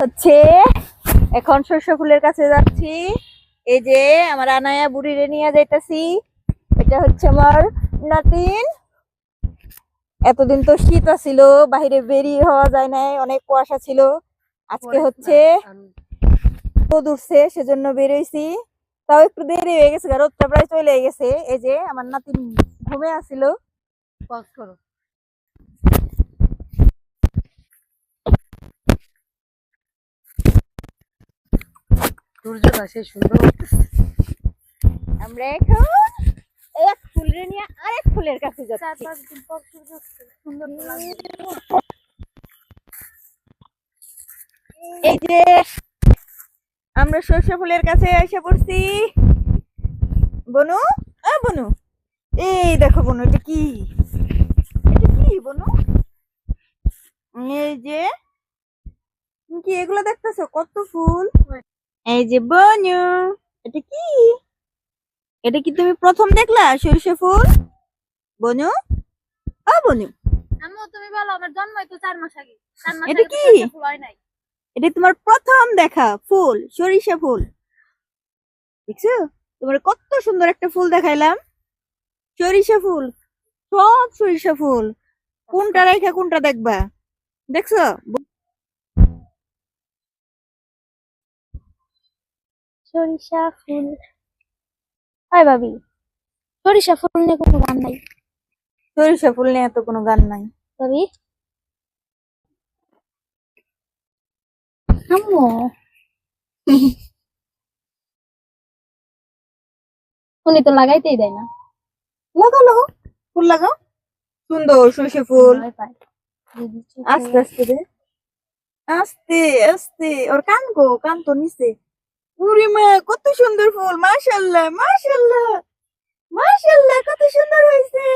হচ্ছে এখন শস্য ফুলের কাছে যাচ্ছি। এই যে আমার আনায়া বুড়িরে নিয়ে যাইতাছি। এটা হচ্ছে আমার নাতিন। এতদিন তো শীত ছিল বাইরে বেরিয়ে হওয়া যায় নাই অনেক কুয়াশা ছিল। আজকে হচ্ছে রোদ উঠছে সেজন্য বেরোইছি। তাও একটু দেরি হয়ে গেছে রোদটা প্রায় চলে গেছে। এই যে আমার নাতিন ঘুমে আসিল পজ করো। সূর্যটা সেই সুন্দর আমরা এখন এক ফুলের নিয়ে আরেক ফুলের কাছে যাচ্ছি। এই যে আমরা সর্ষে ফুলের কাছে এসে পড়ছি। বনু? আ বনু। এই দেখো বনু এটা কি? এটা কি বনু? এই যে কি এগুলো দেখতেছো? কত ফুল? এই যে বনু এটা কি? এটা কি তুমি প্রথম দেখলা সরিষা ফুল? বনু? আ বনু। আম্মু তুমি বলো আমার জন্মই তো চার মাস আগে। চার মাস এটা কি? ফুল হয় নাই। এটা তোমার প্রথম দেখা ফুল সরিষা ফুল। দেখছ? তোমার কত সুন্দর একটা ফুল দেখাইলাম। সরিষা ফুল সব সরিষা ফুল। কোনটা রেখে কোনটা দেখবা? দেখছ? সরিষা ফুল। হয় ভাবি সরিষা ফুল নিয়ে কোনো গান নাই। সরিষা ফুল নিয়ে তো কোনো গান নাই। ভাবি। আম্মু। উনি তো লাগাইতেই দেয় না। লাগাও লাগাও ফুল লাগাও। সুন্দর সরিষা ফুল। আস্তে আস্তে দে। আস্তে আস্তে। ওর কান গো কান তো নিচে। উরি কত সুন্দর ফুল মাশাল্লাহ মাশাল্লাহ মাশাল্লাহ কত সুন্দর হয়েছে।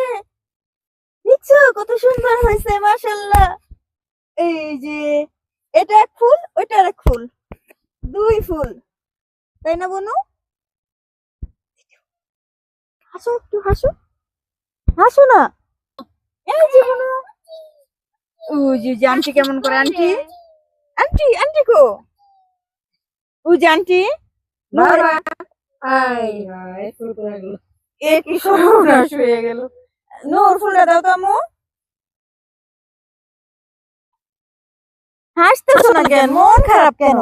দেখছ, কত সুন্দর হয়েছে মাশাল্লাহ এই যে, এটা এক ফুল, ওইটা এক ফুল, দুই ফুল, তাই না বনু? হাসো একটু, হাসো। হাসো না। এই যে বনু যে যে আন্টি কেমন করে, আন্টি? আন্টি আন্টি কো? যে আন্টি এ কি সর্বনাশ হয়ে গেল। নূর ফুলটা দাও তো আম্মু। হাসতেছো না কেন? মন খারাপ কেন?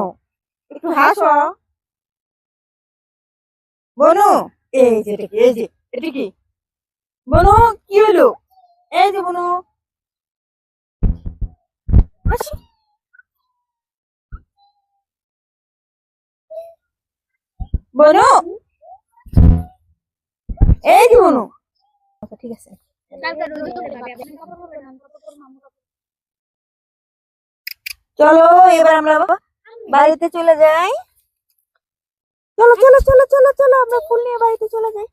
একটু হাসো। বনু এই যে কি এই যে এটা কি? বনু কি হলো? এই যে বনু। হাসো। বনু এই যে বনু আচ্ছা, ঠিক আছে চলো এবার আমরা বাড়িতে চলে যাই চলো চলো চলো চলো চলো আমরা ফুল নিয়ে বাড়িতে চলে যাই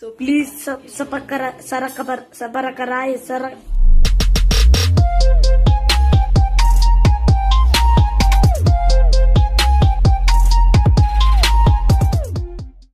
So please sub- subscribe, subscribe, subscribe,